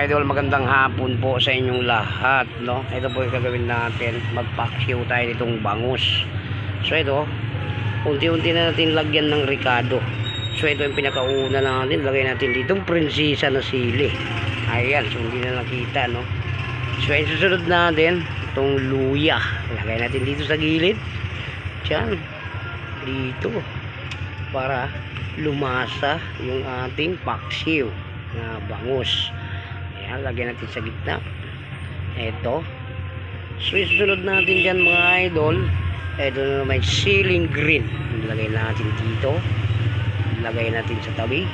idol, magandang hapon po sa inyong lahat, no? Ito po yung gagawin natin, magpaksiw tayo nitong bangus. So ito, unti-unti na natin lagyan ng ricado. So ito yung pinakauna natin, lagay natin dito yung prinsesa na sili. Ayan, so hindi na nakita, no? So yung susunod natin, itong luya. Lagay natin dito sa gilid. Diyan, dito. Para lumasa yung ating paksiw na bangus. Ayan, lagyan natin sa gitna. Ito. So, susunod natin dyan mga idol. Ito na may ceiling green. Lagay natin dito. Lagay natin sa tabi.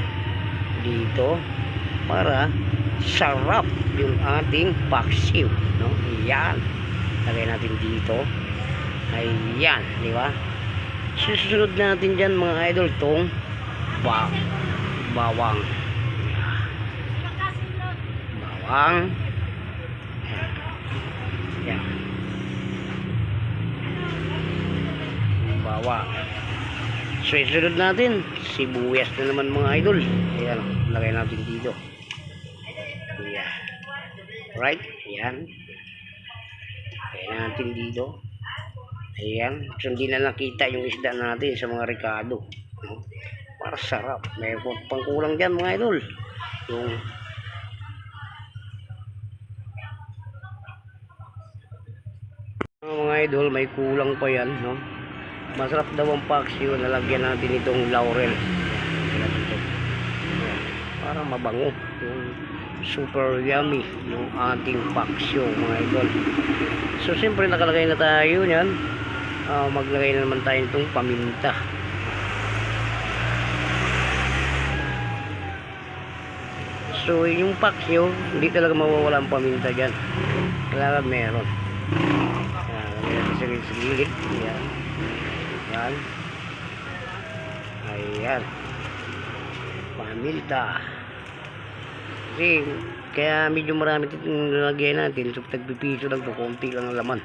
Dito. Para sarap yung ating paksiw. No? Ayan. Lagay natin dito. Ayan. Di ba? Susunod natin dyan mga idol tong ba bawang. Bawang. Yan. Bawang. So, isunod natin. Sibuyas na naman mga idol. Ayan. Lagay natin dito. Ayan. Right? Ayan. Lagay natin dito. Ayan. So, hindi na nakita yung isda natin sa mga ricado. Para sarap. May pangkulang dyan mga idol. Yung mga idol, may kulang pa yan, no? Masarap daw ang paksiw, nalagyan natin itong laurel. Para mabango. Yung super yummy yung ating paksiw, mga idol. So, siyempre nakalagay na tayo yan. Ah, maglagay na naman tayo itong paminta. So, yung paksiw, hindi talaga mawawala ang paminta dyan. Kailangan meron. Natin sa gilid. Yan. Yan. Ayan. Paminta. Kasi, kaya medyo marami itong nilagay natin. So, tagpipiso lang to. Konti lang ang laman.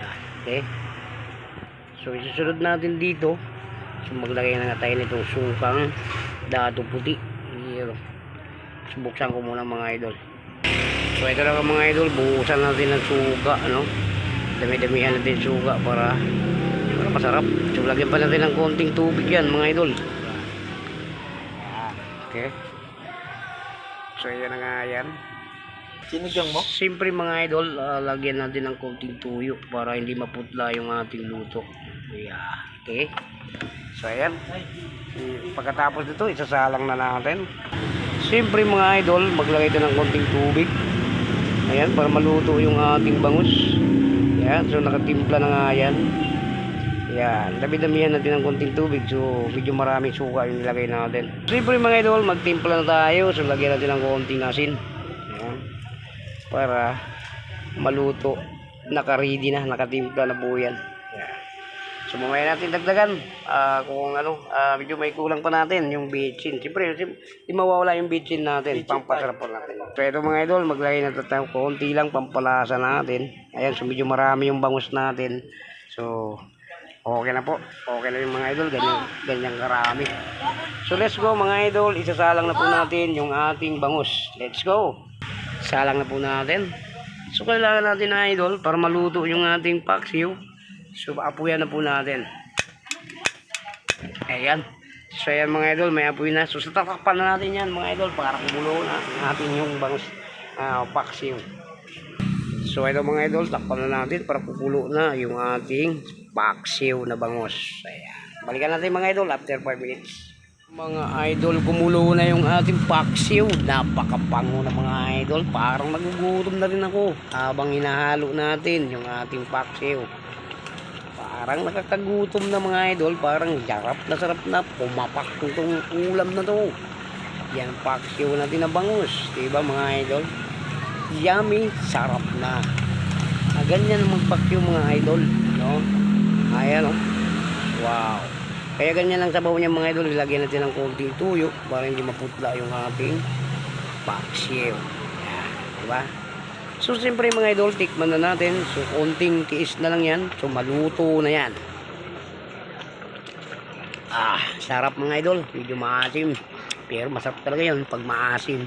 Yan. Okay. So, isusunod natin dito. So, maglagay na nga tayo nitong sukang dato puti. Here. So, buksan ko muna mga idol. So ito lang mga idol, buhusan natin ng suga, ano? Dami-damihan natin suga para, para masarap. So lagyan pa natin ng konting tubig yan mga idol. Okay. So yan na nga yan. Sinigang mo? Siyempre mga idol, ah, lagyan natin ng konting tuyo para hindi maputla yung ating luto. Yeah. Okay. So ayan. Pagkatapos nito, isasalang na natin. Siyempre mga idol, maglagay tayo ng konting tubig. Ayan, para maluto yung ating bangus. Ayan, so nakatimpla na nga yan. Ayan, dami-damihan natin ng konting tubig. So, medyo maraming suka yung nilagay natin. Siyempre mga idol, magtimpla na tayo. So, lagyan natin ng konting asin. Ayan, para maluto. Naka-ready na, nakatimpla na po yan. So mamaya natin dagdagan ah, kung ano, ah, medyo may kulang pa natin yung bitchin. Siyempre, sim- di mawawala yung bitchin natin, pampasarap po natin. Pero mga idol, maglagay na tayo konti lang pampalasa natin. Ayan, so medyo marami yung bangus natin. So, okay na po. Okay na yung mga idol, ganyan, ganyan karami. So let's go mga idol, isasalang na po natin yung ating bangus. Let's go! Salang na po natin. So kailangan natin na idol para maluto yung ating paksiw. So, apuyan na po natin. Ayan. So, ayan mga idol, may apoy na. So, tatakpan na natin yan mga idol para kumulo na natin yung bangus uh, paksiw. So, ito mga idol, takpan na natin para kukulo na yung ating paksiw na bangus. Ayan. Balikan natin mga idol after 5 minutes. Mga idol, kumulo na yung ating paksiw. Napakapango na mga idol. Parang nagugutom na rin ako habang hinahalo natin yung ating paksiw. Parang nakakagutom na mga idol. Parang sarap na sarap na. Pumapak itong ulam na to. Yan paksiw natin na bangus. Diba mga idol? Yummy, sarap na. Ah, ganyan magpaksiw mga idol. No? Ayan oh. Wow. Kaya ganyan lang sabaw niya mga idol. Ilagyan natin ng konting tuyo para hindi maputla yung ating paksiw. Yan. Diba? So, siyempre mga idol, tikman na natin. So, konting tiis na lang yan. So, maluto na yan. Ah, sarap mga idol. Medyo maasim. Pero masarap talaga yun pag maasim.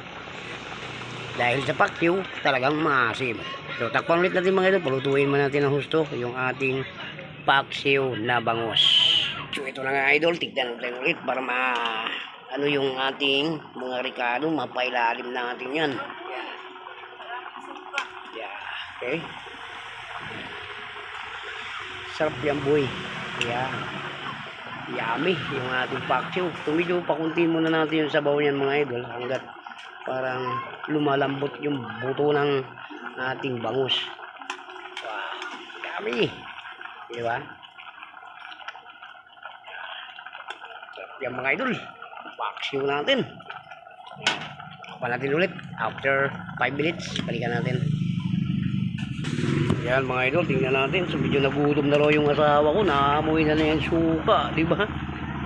Dahil sa paksiw, talagang maasim. So, takpan ulit natin mga idol. Palutuin mo natin ng husto yung ating paksiw na bangos. So, ito na nga idol. Tignan natin ulit para ma... Ano yung ating mga ricado, mapailalim natin yan. Okay. Sarap yan boy. Yeah. Yummy yung ating paksiw. Tumidyo pa kunti muna natin yung sabaw niyan mga idol hanggat parang lumalambot yung buto ng ating bangus. Wow. Yummy. Di ba? Sarap yan mga idol. Paksiw natin. Pa natin ulit after 5 minutes. Balikan natin. Yan mga idol, tingnan natin. So medyo nagutom na raw yung asawa ko. Naamoy na na yan suka, di ba?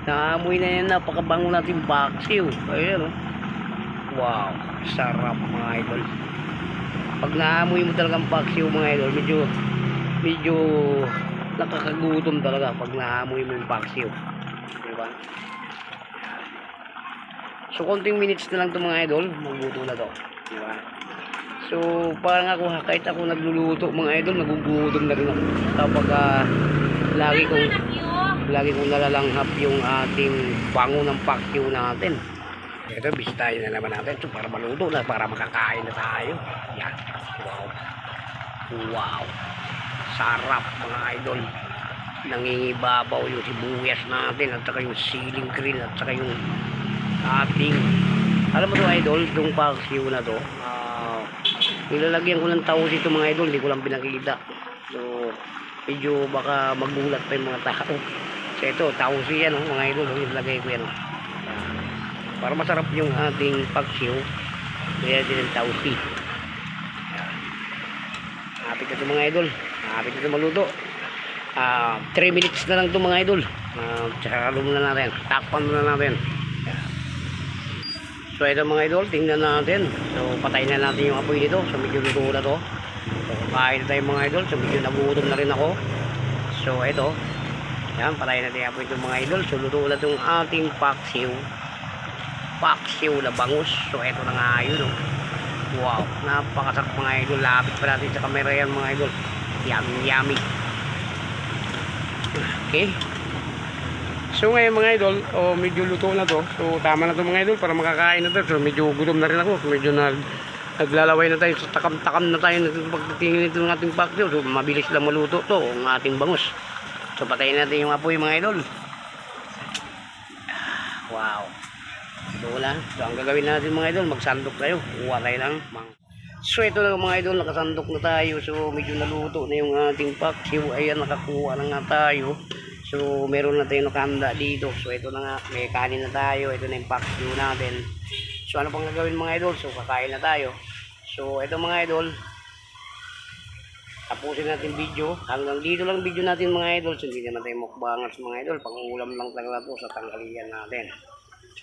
Naamoy na yan napakabango natin paksiw. Ayan oh. Wow, sarap mga idol. Pag naamoy mo talagang paksiw mga idol, medyo medyo nakakagutom talaga pag naamoy mo yung paksiw. Di ba? So konting minutes na lang to mga idol, magluto na to. Di ba? So, parang ako, kahit ako nagluluto mga idol, nagugutom na rin ako. Kapag ah, lagi kong, lagi kong nalalanghap yung ating bango ng pakyo natin. Ito, bisitahin na naman natin. So, para maluto na, para makakain na tayo. Yan. Wow. Wow. Sarap mga idol. Nangingibabaw yung sibuyas natin at saka yung siling grill at saka yung ating alam mo to idol, itong paksiw na to, nilalagyan ko ng tawos ito mga idol, hindi ko lang pinakita. So, medyo baka magulat pa yung mga tao. So, ito, tawos yan, oh, mga idol, oh, nilagay ko yan. Para masarap yung ating paksiw, kaya din ang tawos. Hapit na ito mga idol, hapit na ito maluto. Ah, 3 minutes na lang ito mga idol. Ah, tsaka muna natin, takpan muna natin. So ito mga idol, tingnan natin. So patayin na natin yung apoy nito. So medyo luto na to. So kain na tayo mga idol. So medyo nagutom na rin ako. So ito. Yan, patayin natin yung apoy ito mga idol. So luto na itong ating paksiw. Paksiw na bangus. So ito na nga yun. Oh. Wow, napakasarap mga idol. Lapit pa natin sa camera yan mga idol. Yummy, yummy. Okay. So ngayon mga idol, oh, medyo luto na to. So tama na to mga idol para makakain na to. So medyo gutom na rin ako. So, medyo nag, naglalaway na tayo. So takam-takam na tayo ng pagtitingin nito ng ating paksiw. So mabilis lang maluto to ang ating bangus. So patayin natin yung apoy mga idol. Wow. So wala. So ang gagawin natin mga idol, magsandok tayo. Kuha tayo lang. Mang So ito na mga idol, nakasandok na tayo. So medyo naluto na yung ating paksiw. Ayan, nakakuha na nga tayo. So, meron na tayong nakanda dito. So, ito na nga. May kanin na tayo. Ito na yung paksiw natin. So, ano pang gagawin mga idol? So, kakain na tayo. So, ito mga idol. Tapusin natin video. Hanggang dito lang video natin mga idol. So, hindi naman tayo mukbangers mga idol. Pangulam lang talaga po sa tanghalian natin.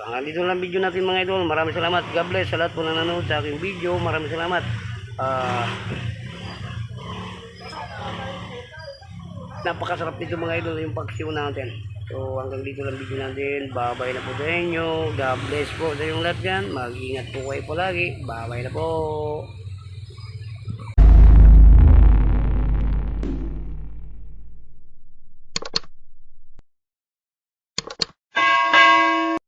So, hanggang dito lang video natin mga idol. Maraming salamat. God bless sa lahat po na nanonood sa aking video. Maraming salamat. Ah... napakasarap dito mga idol yung pagsiw natin. So hanggang dito lang video natin. Babay na po sa inyo. God bless po sa inyong lahat yan mag ingat po kayo palagi. Babay na po